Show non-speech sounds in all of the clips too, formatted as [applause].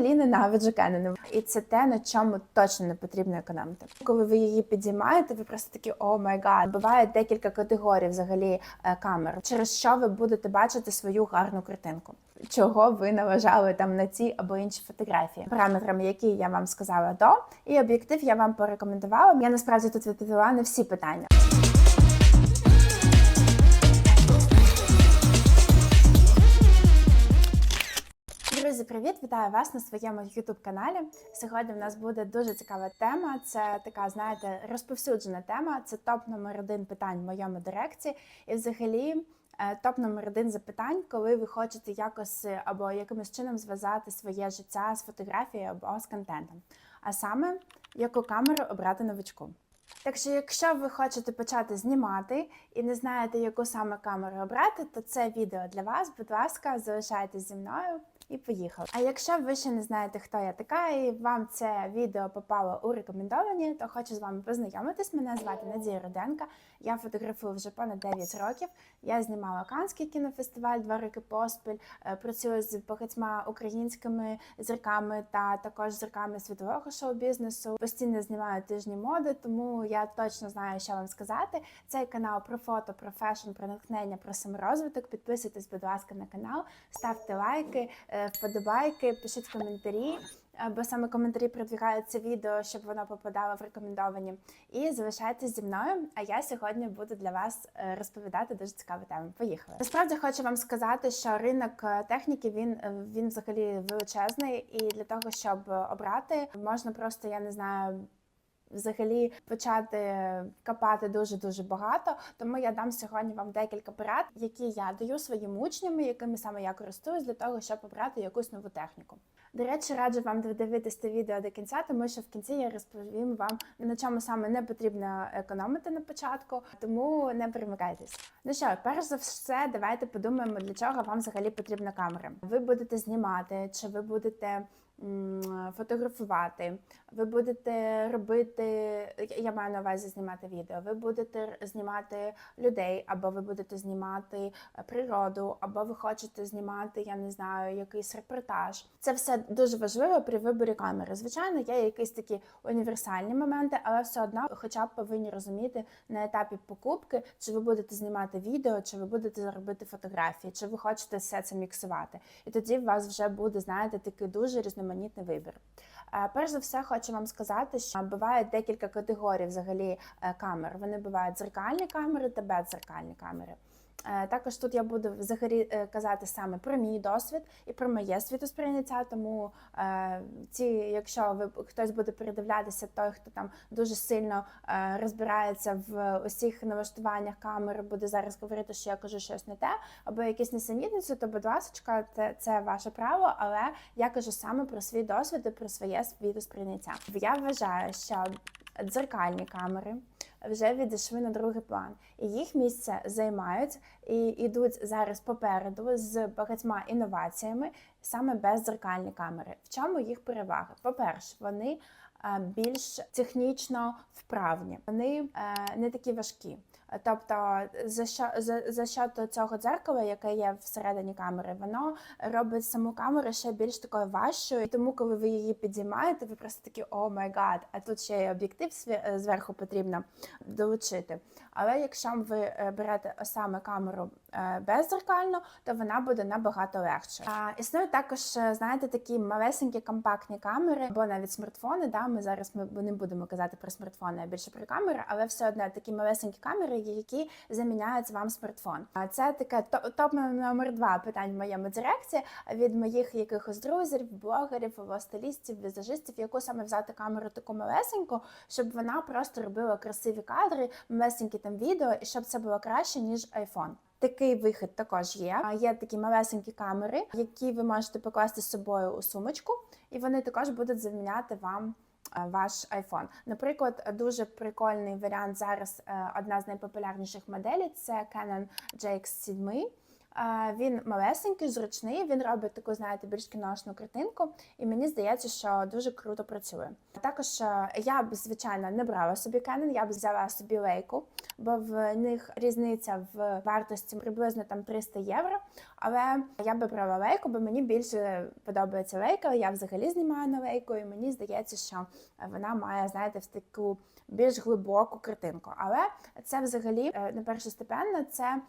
взагалі ненавиджу Canon. І це те, на чому точно не потрібно економити. Коли ви її підіймаєте, ви просто такі о май гад. Буває декілька категорій взагалі е, камер, через що ви будете бачити свою гарну картинку. Чого ви наважали там на ці або інші фотографії, параметрами, які я вам сказала до, і об'єктив я вам порекомендувала. Я насправді тут відповіла на всі питання. Друзі, привіт! Вітаю вас на своєму youtube каналі. Сьогодні в нас буде дуже цікава тема. Це така, знаєте, розповсюджена тема. Це топ номер один питань в моєму дирекції. І взагалі е, топ номер один запитань, коли ви хочете якось е, або якимось чином зв'язати своє життя з фотографією або з контентом. А саме, яку камеру обрати новичку. Так що, якщо ви хочете почати знімати і не знаєте, яку саме камеру обрати, то це відео для вас. Будь ласка, залишайтесь зі мною і поїхали. А якщо ви ще не знаєте, хто я така, і вам це відео попало у рекомендовані, то хочу з вами познайомитись. Мене звати Надія Руденка. Я фотографую вже понад 9 років. Я знімала Канський кінофестиваль два роки поспіль. е, Працюю з багатьма українськими зірками та також зірками світового шоу-бізнесу. Постійно знімаю тижні моди, тому я точно знаю, що вам сказати. Цей канал про фото, про фешн, про натхнення, про саморозвиток. Підписуйтесь, будь ласка, на канал, ставте лайки, е, вподобайки, пишіть коментарі. е, Бо саме коментарі продвігають це відео, щоб воно попадало в рекомендовані. І залишайтесь зі мною. А я сьогодні буду для вас е, розповідати дуже цікаву тему. Поїхали. Насправді хочу вам сказати, що ринок е, техніки він, е, він взагалі величезний, і для того, щоб обрати, можна просто я не знаю. Взагалі почати копати дуже дуже багато. Тому я дам сьогодні вам декілька порад, які я даю своїм учням, якими саме я користуюсь для того, щоб обрати якусь нову техніку. До речі, раджу вам додивитись це відео до кінця, тому що в кінці я розповім вам на чому саме не потрібно економити на початку, тому не перемикайтесь. Ну що, перш за все, давайте подумаємо, для чого вам взагалі потрібна камера. Ви будете знімати, чи ви будете фотографувати, ви будете робити, я маю на увазі знімати відео, ви будете знімати людей, або ви будете знімати е, природу, або ви хочете знімати, я не знаю, якийсь репортаж. Це все дуже важливо при виборі камери. Звичайно, є якісь такі універсальні моменти, але все одно, хоча б повинні розуміти на етапі покупки, чи ви будете знімати відео, чи ви будете робити фотографії, чи ви хочете все це міксувати. І тоді у вас вже буде, знаєте, такий дуже різноманітний вибір. Е, Перш за все, хочу вам сказати, що буває декілька категорій взагалі е, камер. Вони бувають дзеркальні камери та бездзеркальні камери. Е, Також тут я буду взагалі е, казати саме про мій досвід і про моє світосприйняття. Тому е, ці, якщо ви хтось буде передивлятися, той хто там дуже сильно розбирається в усіх налаштуваннях камери, буде зараз говорити, що я кажу щось не те, або якісь несенітниці, то будь ласка, це, це ваше право, але я кажу саме про свій досвід і про своє світосприйняття. Я вважаю, що дзеркальні камери вже відійшли на другий план, і їх місце займають і йдуть зараз попереду з багатьма інноваціями, саме беззеркальні камери. В чому їх перевага? По-перше, вони е, більш технічно вправні, вони е, не такі важкі. Тобто, за що за, за цього дзеркала, яке є всередині камери, воно робить саму камеру ще більш такою важчою. Тому, коли ви її підіймаєте, ви просто такі о май гад, а тут ще й об'єктив зверху потрібно долучити. Але якщо ви е, берете саме камеру е, беззеркально, то вона буде набагато легше. А, існують також, е, знаєте, такі малесенькі компактні камери, або навіть смартфони. Да, ми зараз ми не будемо казати про смартфони, а більше про камери, але все одно такі малесенькі камери, які заміняють вам смартфон. А це таке то- топ номер два питань в моєму директі від моїх якихось друзів, блогерів, стилістів, візажистів, яку саме взяти камеру таку малесеньку, щоб вона просто робила красиві кадри, малесенькі там відео, і щоб це було краще ніж iPhone. Такий вихід також є. Є такі малесенькі камери, які ви можете покласти з собою у сумочку, і вони також будуть заміняти вам. Е, Ваш iPhone. Наприклад, дуже прикольний варіант зараз. е, Одна з найпопулярніших моделей це Canon GX7. Він малесенький, зручний. Він робить таку, знаєте, більш кіношну картинку, і мені здається, що дуже круто працює. Також е, я б звичайно не брала собі Canon, я б взяла собі лейку, бо в них різниця в вартості приблизно там 300 євро. Але я би брала лейку, бо мені більше подобається лейка. Я взагалі знімаю на лейку, і мені здається, що вона має, знаєте, в таку більш глибоку картинку. Але це взагалі е, не першостепенно, це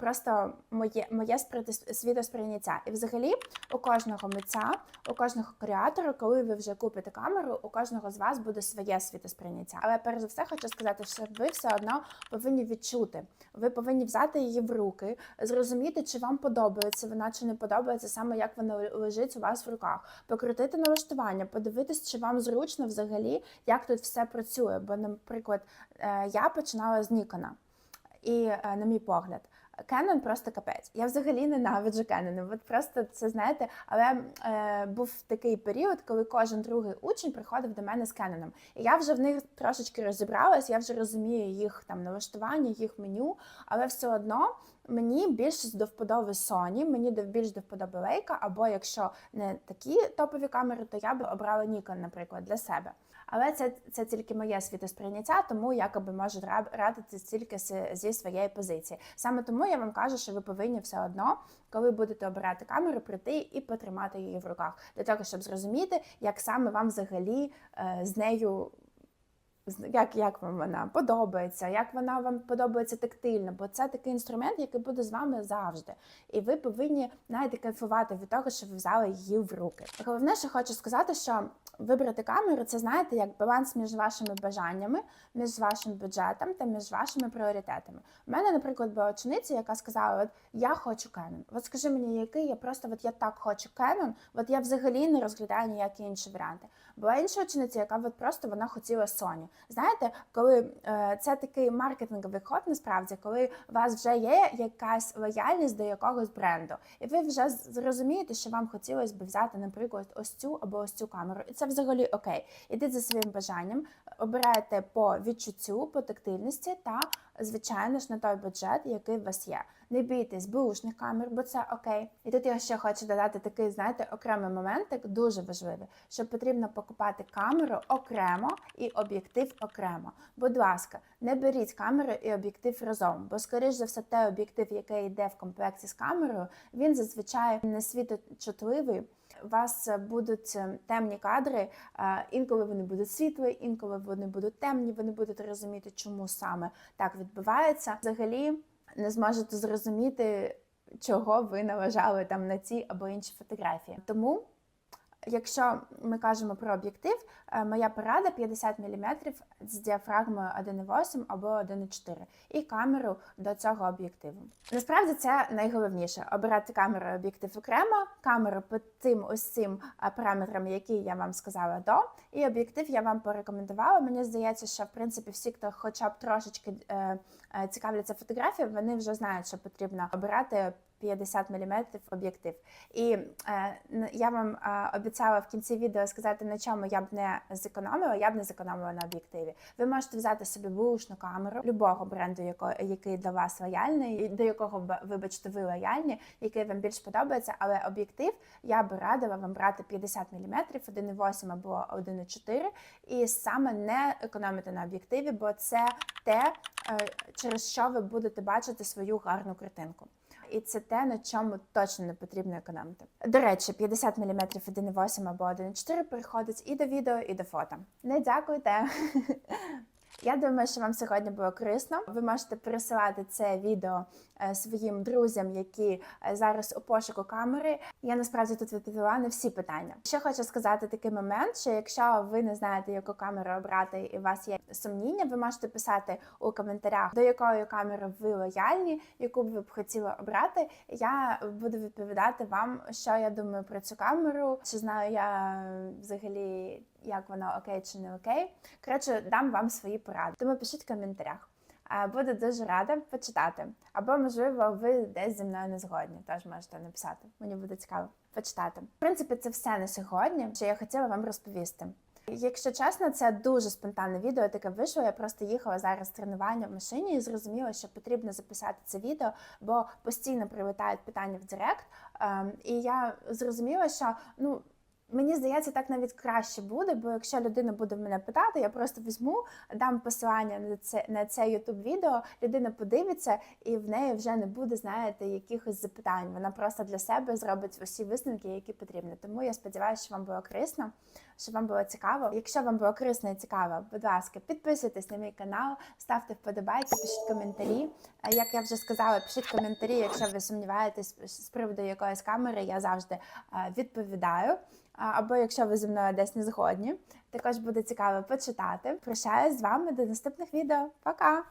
просто моє моє сприйняття- світосприйняття. І взагалі у кожного митця, у кожного креатора, коли ви вже купите камеру, у кожного з вас буде своє світосприйняття. Але перш за все хочу сказати, що ви все одно повинні відчути. Ви повинні взяти її в руки, зрозуміти, чи вам подобається вона, чи не подобається саме як вона лежить у вас в руках, покрутити налаштування, подивитись, чи вам зручно взагалі, як тут все працює. Бо, наприклад, е, я починала з Нікона, і е, на мій погляд. Canon просто капець. Я взагалі ненавиджу Canon. От просто це знаєте, але е, був такий період, коли кожен другий учень приходив до мене з Canon. І я вже в них трошечки розібралась, я вже розумію їх там налаштування, їх меню, але все одно мені більше до вподоби Sony, мені більш до вподоби Leica, або якщо не такі топові камери, то я би обрала Nikon, наприклад, для себе. Але це, це тільки моє світосприйняття, тому якоби можу ра- радити тільки зі своєї позиції. Саме тому я вам кажу, що ви повинні все одно, коли будете обирати камеру, прийти і потримати її в руках, для того, щоб зрозуміти, як саме вам взагалі е, з нею. Як, як вам вона подобається, як вона вам подобається тактильно, бо це такий інструмент, який буде з вами завжди. І ви повинні навіть кайфувати від того, що ви взяли її в руки. Головне, що хочу сказати, що вибрати камеру це знаєте як баланс між вашими бажаннями, між вашим бюджетом та між вашими пріоритетами. У мене, наприклад, була учениця, яка сказала: От я хочу Canon. От скажи мені, який я просто от я так хочу Canon, от я взагалі не розглядаю ніякі інші варіанти. Була інша учениця, яка от просто вона хотіла Sony. Знаєте, коли е, це такий маркетинговий ход, насправді, коли у вас вже є якась лояльність до якогось бренду, і ви вже зрозумієте, що вам хотілося б взяти, наприклад, ось цю або ось цю камеру, і це взагалі окей. Ідіть за своїм бажанням, обирайте по відчуттю, по тактильності та, звичайно ж, на той бюджет, який у вас є. Не бійтесь бушних камер, бо це окей. І тут я ще хочу додати такий, знаєте, окремий моментик, дуже важливий, що потрібно покупати камеру окремо і об'єктив окремо. Будь ласка, не беріть камеру і об'єктив разом, бо, скоріш за все, той об'єктив, який йде в комплекті з камерою, він зазвичай не світочутливий. Вас будуть е, темні кадри, е, інколи вони будуть світлі, інколи вони будуть темні. Ви не будете розуміти, чому саме так відбувається. Взагалі не зможете зрозуміти, чого ви наважали там на ці або інші фотографії. Тому, якщо ми кажемо про об'єктив, е, моя порада 50 мм з діафрагмою 1,8 або 1,4 і камеру до цього об'єктиву. Насправді це найголовніше обирати камеру і об'єктив окремо, камеру по тим цим е, параметрам, які я вам сказала до, і об'єктив я вам порекомендувала. Мені здається, що в принципі всі, хто хоча б трошечки е, цікавляться фотографією, вони вже знають, що потрібно обирати 50 мм об'єктив. І е, я вам е, обіцяла в кінці відео сказати, на чому я б не зекономила. Я б не зекономила на об'єктиві. Ви можете взяти собі бушну камеру любого бренду, який для вас лояльний, до якого вибачте, ви лояльні, який вам більш подобається. Але об'єктив я б радила вам брати 50 мм, 1,8 або 1,4, і саме не економити на об'єктиві, бо це те, е, через що ви будете бачити свою гарну картинку. І це те, на чому точно не потрібно економити. До речі, 50 мм 1,8 або 1,4 переходить і до відео, і до фото. Не дякуйте. [laughs] Я думаю, що вам сьогодні було корисно. Ви можете пересилати це відео е, своїм друзям, які е, зараз у пошуку камери. Я насправді тут відповіла на всі питання. Ще хочу сказати такий момент, що якщо ви не знаєте, яку камеру обрати, і у вас є сумніння, ви можете писати у коментарях, до якої камери ви лояльні, яку б ви б хотіли обрати. Я буду відповідати вам, що я думаю про цю камеру, чи знаю я взагалі, як вона окей чи не окей. Коротше, дам вам свої поради. Тому пишіть в коментарях. Буду дуже рада почитати. Або, можливо, ви десь зі мною не згодні. Теж можете написати. Мені буде цікаво почитати. В принципі, це все на сьогодні, що я хотіла вам розповісти. Якщо чесно, це дуже спонтанне відео, таке вийшло. Я просто їхала зараз тренування в машині і зрозуміла, що потрібно записати це відео, бо постійно прилетають питання в Директ. Ем, І я зрозуміла, що ну Мені здається, так навіть краще буде, бо якщо людина буде мене питати, я просто візьму, дам посилання на це на це youtube відео. Людина подивиться, і в неї вже не буде, знаєте, якихось запитань. Вона просто для себе зробить усі висновки, які потрібні. Тому я сподіваюся, що вам було корисно, що вам було цікаво. Якщо вам було корисно і цікаво, будь ласка, підписуйтесь на мій канал, ставте вподобайки, пишіть коментарі. Як я вже сказала, пишіть коментарі, якщо ви сумніваєтесь з приводу якоїсь камери, я завжди е, відповідаю. Або якщо ви зі мною десь не згодні, також буде цікаво почитати. Прощаюсь з вами до наступних відео. Пока!